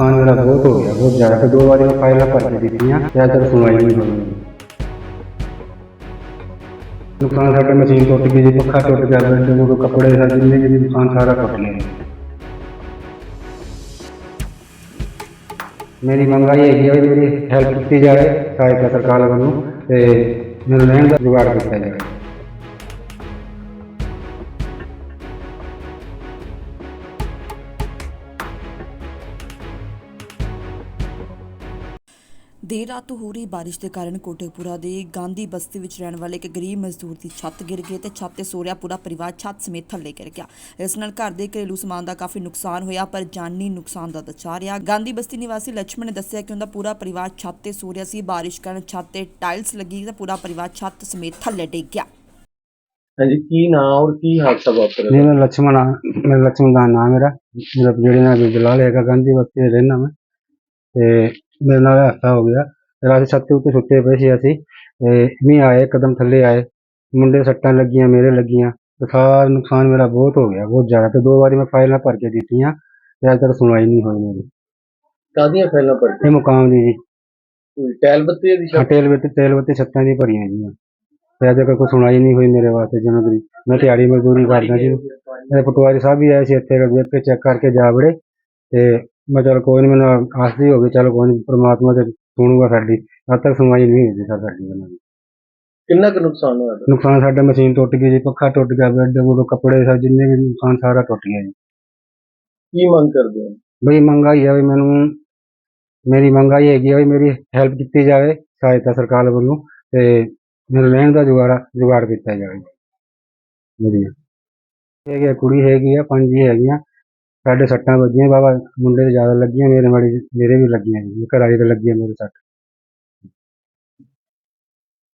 ਨੁਕਸਾਨ ਮੇਰਾ ਬਹੁਤ ਹੋ ਗਿਆ, ਬਹੁਤ ਜ਼ਿਆਦਾ। ਤੇ ਦੋ ਵਾਰੀ ਮੈਂ ਫਾਈਲਾਂ ਭਰ ਕੇ ਦਿੱਤੀਆਂ, ਤੇ ਸੁਣਵਾਈ ਨਹੀਂ ਹੋਈ। ਨੁਕਸਾਨ ਸਾਡਾ ਮਸ਼ੀਨ ਟੁੱਟ ਗਈ ਜੀ, ਪੱਖਾ ਟੁੱਟ ਗਿਆ, ਬੈੱਡ ਦੇ ਕੱਪੜੇ ਦਾ ਜਿੰਨੇ ਵੀ ਨੁਕਸਾਨ ਸਾਰਾ ਟੁੱਟ ਗਿਆ ਮੇਰੀ ਮੰਗ ਇਹ ਹੈਗੀ ਹੈ ਵੀ ਮੇਰੀ ਹੈਲਪ ਕੀਤੀ ਜਾਵੇ, ਸਹਾਇਤਾ ਸਰਕਾਰ ਵੱਲੋਂ, ਤੇ ਮੈਨੂੰ ਰਹਿਣ ਦਾ ਜੁਗਾੜ ਕੀਤਾ ਜਾਵੇ। ਦੇਰ ਰਾਤ ਹੋ ਰਹੀ بارش ਦੇ ਕਾਰਨ ਕੋਟੇਪੁਰਾ ਦੇ ਗਾਂਧੀ ਬਸਤੀ ਵਿੱਚ ਰਹਿਣ ਵਾਲੇ ਇੱਕ ਗਰੀਬ ਮਜ਼ਦੂਰ ਦੀ ਛੱਤ ਗਿਰ ਗਈ ਤੇ ਛੱਤ ਤੇ ਸੋ ਪੂਰਾ ਪਰਿਵਾਰ ਛੱਤ ਸਮੇਤ ਥੱਲੇ ਗਿਰ ਗਿਆ। ਇਸ ਨਾਲ ਘਰ ਦੇ ਘਰੇਲੂ ਸਮਾਨ ਦਾ ਕਾਫੀ ਨੁਕਸਾਨ ਹੋਇਆ ਪਰ ਜਾਨੀ ਨੁਕਸਾਨ ਦਾ ਬਚਾ ਰਿਹਾ। ਗਾਂਧੀ ਬਸਤੀ ਨਿਵਾਸੀ ਲక్ష్ਮਣ ਨੇ ਦੱਸਿਆ ਕਿ ਉਹਦਾ ਪੂਰਾ ਪਰਿਵਾਰ ਛੱਤ ਤੇ ਸੋ ਸੀ। بارش ਕਾਰਨ ਛੱਤ ਤੇ ਟਾਈਲਸ ਲੱਗੀ ਤੇ ਪੂਰਾ ਪਰਿਵਾਰ ਛੱਤ ਸਮੇਤ ਥੱਲੇ ਡਿੱਗ ਗਿਆ। ਹਾਂਜੀ ਕੀ ਨਾਂ ਔਰ ਕੀ ਹਾਦਸਾ ਵਾਪਰਿਆ? ਮੇਰਾ ਲక్ష్మణ ਮੇਰਾ ਲక్ష్మణ ਦਾ ਨਾਮ ਮੇਰਾ। ਮੇਰਾ ਜਿਹੜੇ ਨਾਲ ਜਲਾਲ ਹੈਗਾ ਗਾਂਧੀ ਬਸਤੀ ਰਹਿਣਾ ਮੈਂ। ਤੇ ਮੇਰੇ ਨਾਲ ਹਾਦਸਾ ਹੋ ਗਿਆ। ਰਾਤ ਛੱਤ ਦੇ ਉੱਤੇ ਸੁੱਤੇ ਪਏ ਸੀ ਅਸੀਂ। ਤੇ ਮੀਂਹ ਆਏ ਕਦਮ ਥੱਲੇ ਆਏ। ਮੁੰਡੇ ਸੱਟਾਂ ਲੱਗੀਆਂ ਮੇਰੇ ਲੱਗੀਆਂ। ਤੇ ਸਾਰਾ ਨੁਕਸਾਨ ਮੇਰਾ ਬਹੁਤ ਹੋ ਗਿਆ ਬਹੁਤ ਜ਼ਿਆਦਾ। ਤੇ ਦੋ ਵਾਰੀ ਮੈਂ ਫਾਈਲਾਂ ਭਰ ਕੇ ਦਿੱਤੀਆਂ। ਤੇ ਅਜੇ ਤੱਕ ਸੁਣਵਾਈ ਨਹੀਂ ਹੋਈ ਮੇਰੀ। ਕਾਦੀਆਂ ਫੈਲਾਂ ਪਰ ਇਹ ਮੁਕਾਮ ਦੀ ਜੀ। ਟੈਲ ਬੱਤੀ ਦੀ ਹਾਂ, ਤੇਲ ਵਿੱਚ ਤੇਲ ਵਿੱਚ ਛੱਤਾਂ ਦੀ ਭਰੀਆਂ ਜੀਆਂ ਤੇ ਅਜੇ ਤੱਕ ਕੋਈ ਸੁਣਵਾਈ ਨਹੀਂ ਹੋਈ ਮੇਰੇ ਵਾਸਤੇ ਜਿਵੇਂ ਕਿ ਮੈਂ ਦਿਹਾੜੀ ਮਜ਼ਦੂਰੀ ਕਰਦਾ ਜੀ। ਇਹ ਪਟਵਾਰੀ ਸਾਹਿਬ ਵੀ ਆਏ ਸੀ ਇੱਥੇ ਵੇਖ ਕੇ ਚੈੱਕ ਕਰਕੇ ਜਾ ਵੜੇ। ਤੇ ਮੈਂ ਚਲ ਕੋਈ ਨਹੀਂ ਮੈਨੂੰ ਆਸਦੀ ਹੋ ਗਈ ਚਲ ਕੋਈ ਨਹੀਂ ਪ੍ਰਮਾਤਮਾ ਤੇ ਸੁਣੂਗਾ ਸਾਡੀ। ਅੱਜ ਤੱਕ ਸੁਣਵਾਈ ਨਹੀਂ ਹੋਈ ਜੀ ਸਾਡੀ ਉਹਨਾਂ ਦੀ। ਕਿੰਨਾ ਕੁ ਨੁਕਸਾਨ ਹੋਇਆ ਤੁਹਾਡਾ? ਨੁਕਸਾਨ ਸਾਡਾ ਮਸ਼ੀਨ ਟੁੱਟ ਗਈ ਜੀ ਪੱਖਾ ਟੁੱਟ ਗਿਆ ਬੈੱਡ ਬੁੱਡ ਕੱਪੜੇ ਸਾ ਜਿੰਨੇ ਵੀ ਨੁਕਸਾਨ ਸਾਰਾ ਟੁੱਟ ਗਿਆ ਜੀ। ਕੀ ਮੰਗ ਕਰਦੇ ਹੋ? ਬਈ ਮੰਗਾਈ ਆ ਵੀ ਮੈਨੂੰ ਮੇਰੀ ਮੰਗਾਈ ਹੈਗੀ ਆ ਵੀ ਮੇਰੀ ਹੈਲਪ ਕੀਤੀ ਜਾਵੇ ਸਹਾਇਤਾ ਸਰਕਾਰ ਵੱਲੋਂ ਤੇ ਮੈਨੂੰ ਰਹਿਣ ਦਾ ਜੁਗਾੜ ਜੁਗਾੜ ਕੀਤਾ ਜਾਵੇ। ਮੇਰੀ ਹੈਗੀ ਆ, ਕੁੜੀ ਹੈਗੀ ਆ ਪੰਜ ਹੀ ਹੈਗੀਆਂ। ਸਾਡੇ ਸੱਟਾਂ ਵੱਜੀਆਂ, ਬਾਬਾ, ਮੁੰਡੇ ਦੇ ਜ਼ਿਆਦਾ ਲੱਗੀਆਂ, ਮੇਰੇ ਮਾੜੀ ਮੇਰੇ ਵੀ ਲੱਗੀਆਂ ਜੀ, ਘਰ ਵਾਲੀ ਤੇ ਲੱਗੀਆਂ ਮੇਰੇ ਸੱਟ।